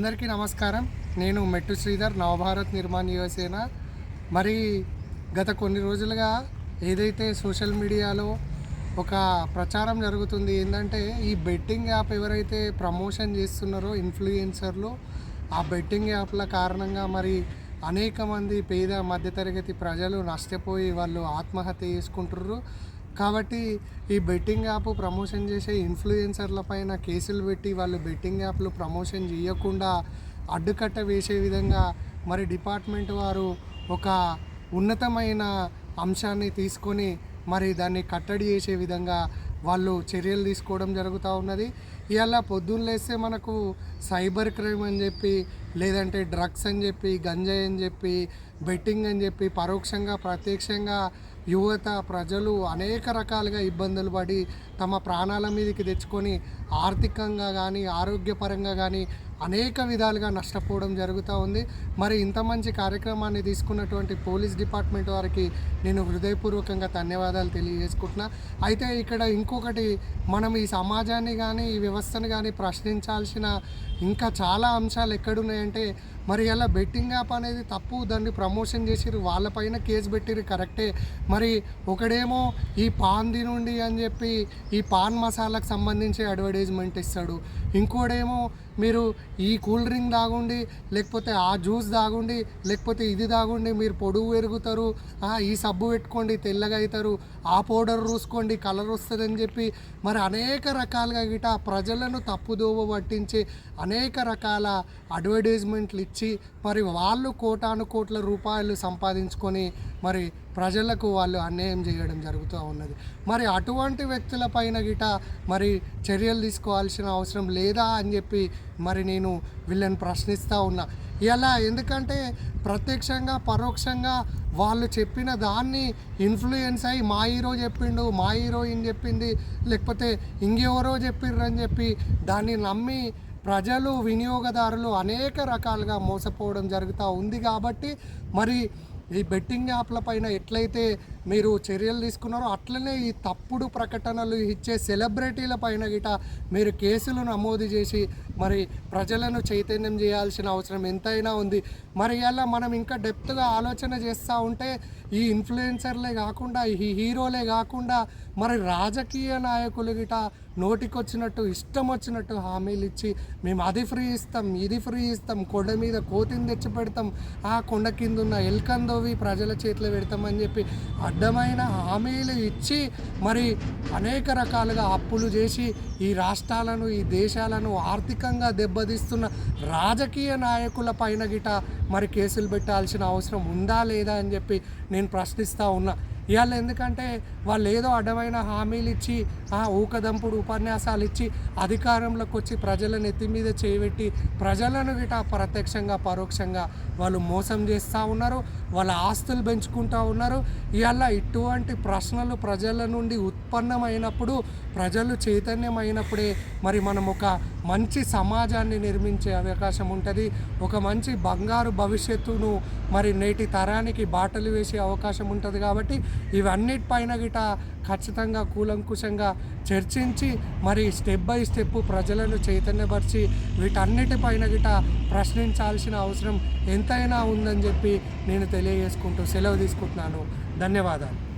అందరికీ నమస్కారం. నేను మెట్టు శ్రీధర్ నవభారత్ నిర్మాణ్ యువసేన. మరి గత కొన్ని రోజులుగా ఏదైతే సోషల్ మీడియాలో ఒక ప్రచారం జరుగుతుంది ఏంటంటే ఈ బెట్టింగ్ యాప్ ఎవరైతే ప్రమోషన్ చేస్తున్నారో ఇన్ఫ్లుయెన్సర్లు ఆ బెట్టింగ్ యాప్ల కారణంగా మరి అనేక మంది పేద మధ్యతరగతి ప్రజలు నష్టపోయి వాళ్ళు ఆత్మహత్య చేసుకుంటుర్రు. కాబట్టి ఈ బెట్టింగ్ యాప్ ప్రమోషన్ చేసే ఇన్ఫ్లుయెన్సర్ల పైన కేసులు పెట్టి వాళ్ళు బెట్టింగ్ యాప్లు ప్రమోషన్ చేయకుండా అడ్డుకట్ట వేసే విధంగా మరి డిపార్ట్మెంట్ వారు ఒక ఉన్నతమైన అంశాన్ని తీసుకొని మరి దాన్ని కట్టడి చేసే విధంగా వాళ్ళు చర్యలు తీసుకోవడం జరుగుతూ ఉన్నది. ఇవాళ పొద్దున్న లేస్తే మనకు సైబర్ క్రైమ్ అని చెప్పి లేదంటే డ్రగ్స్ అని చెప్పి గంజాయి అని చెప్పి బెట్టింగ్ అని చెప్పి పరోక్షంగా ప్రత్యక్షంగా యువత ప్రజలు అనేక రకాలుగా ఇబ్బందులు పడి తమ ప్రాణాల మీదకి తెచ్చుకొని ఆర్థికంగా కానీ ఆరోగ్యపరంగా కానీ అనేక విధాలుగా నష్టపోవడం జరుగుతూ ఉంది. మరి ఇంత మంచి కార్యక్రమాన్ని తీసుకున్నటువంటి పోలీస్ డిపార్ట్మెంట్ వారికి నేను హృదయపూర్వకంగా ధన్యవాదాలు తెలియజేసుకుంటున్నా. అయితే ఇక్కడ ఇంకొకటి మనం ఈ సమాజాన్ని కానీ ఈ వ్యవస్థను కానీ ప్రశ్నించాల్సిన ఇంకా చాలా అంశాలు ఎక్కడున్నాయంటే మరి అలా బెట్టింగ్ యాప్ అనేది తప్పు దాన్ని ప్రమోషన్ చేసిరు వాళ్ళపైన కేసు పెట్టిరు కరెక్టే. మరి ఒకడేమో ఈ పాన్ తినుండి అని చెప్పి ఈ పాన్ మసాలాకు సంబంధించి అడ్వర్టైజ్మెంట్ ఇస్తాడు. ఇంకోడేమో మీరు ఈ కూల్ డ్రింక్ తాగుండి లేకపోతే ఆ జ్యూస్ తాగుండి లేకపోతే ఇది తాగుండి మీరు పొడుగు పెరుగుతారు ఈ సబ్బు పెట్టుకోండి తెల్లగా అవుతారు ఆ పౌడర్ రూసుకోండి కలర్ వస్తుందని చెప్పి మరి అనేక రకాలుగా గిట ప్రజలను తప్పుదోవ పట్టించి అనేక రకాల అడ్వర్టైజ్మెంట్లు ఇచ్చి మరి వాళ్ళు కోటాను కోట్ల రూపాయలు సంపాదించుకొని మరి ప్రజలకు వాళ్ళు అన్యాయం చేయడం జరుగుతూ ఉన్నది. మరి అటువంటి వ్యక్తుల పైన గిట మరి చర్యలు తీసుకోవాల్సిన అవసరం లేదా అని చెప్పి మరి నేను వీళ్ళని ప్రశ్నిస్తూ ఉన్నా. ఇలా ఎందుకంటే ప్రత్యక్షంగా పరోక్షంగా వాళ్ళు చెప్పిన దాన్ని ఇన్ఫ్లుయెన్స్ అయ్యి మా హీరో చెప్పిండు మా హీరోయిన్ చెప్పింది లేకపోతే ఇంకెవరో చెప్పిర్రు అని చెప్పి దాన్ని నమ్మి ప్రజలు వినియోగదారులు అనేక రకాలుగా మోసపోవడం జరుగుతూ ఉంది కాబట్టి మరి ఈ బెట్టింగ్ యాప్ల పైన ఎట్లయితే మీరు చర్యలు తీసుకున్నారో అట్లనే ఈ తప్పుడు ప్రకటనలు ఇచ్చే సెలబ్రిటీల పైన గిట మీరు కేసులు నమోదు చేసి మరి ప్రజలను చైతన్యం చేయాల్సిన అవసరం ఎంతైనా ఉంది. మరి అలా మనం ఇంకా డెప్త్గా ఆలోచన చేస్తూ ఉంటే ఈ ఇన్ఫ్లుయెన్సర్లే కాకుండా ఈ హీరోలే కాకుండా మరి రాజకీయ నాయకులు గిట నోటికొచ్చినట్టు ఇష్టం వచ్చినట్టు హామీలు ఇచ్చి మేము అది ఫ్రీ ఇస్తాం ఇది ఫ్రీ ఇస్తాం కొండ మీద కోతిని తెచ్చి పెడతాం ఆ కొండ కింద ఉన్న అవి ప్రజల చేతిలో పెడతామని చెప్పి అడ్డమైన హామీలు ఇచ్చి మరి అనేక రకాలుగా అప్పులు చేసి ఈ రాష్ట్రాలను ఈ దేశాలను ఆర్థికంగా దెబ్బతీస్తున్న రాజకీయ నాయకుల పైన గిట మరి కేసులు పెట్టాల్సిన అవసరం ఉందా లేదా అని చెప్పి నేను ప్రశ్నిస్తూ ఉన్నా. ఇవాళ ఎందుకంటే వాళ్ళు ఏదో అడ్డమైన హామీలు ఇచ్చి ఆ ఊకదంపుడు ఉపన్యాసాలు ఇచ్చి అధికారంలోకి వచ్చి ప్రజలను ఎత్తి మీద చేయబెట్టి ప్రజలను గిట ప్రత్యక్షంగా పరోక్షంగా వాళ్ళు మోసం చేస్తూ ఉన్నారు వాళ్ళ ఆస్తులు పెంచుకుంటూ ఉన్నారు. ఇవాళ ఇటువంటి ప్రశ్నలు ప్రజల నుండి ఉత్పన్నమైనప్పుడు ప్రజలు చైతన్యమైనప్పుడే మరి మనం ఒక మంచి సమాజాన్ని నిర్మించే అవకాశం ఉంటుంది. ఒక మంచి బంగారు భవిష్యత్తును మరి నేటి తరానికి బాటలు వేసే అవకాశం ఉంటుంది కాబట్టి ఇవన్నిటిపైన గిట ఖచ్చితంగా కూలంకుషంగా చర్చించి మరి స్టెప్ బై స్టెప్ ప్రజలను చైతన్యపరిచి వీటన్నిటిపైన గిట ప్రశ్నించాల్సిన అవసరం ఎంతైనా ఉందని చెప్పి నేను తెలియజేసుకుంటూ సెలవు తీసుకుంటున్నాను. ధన్యవాదాలు.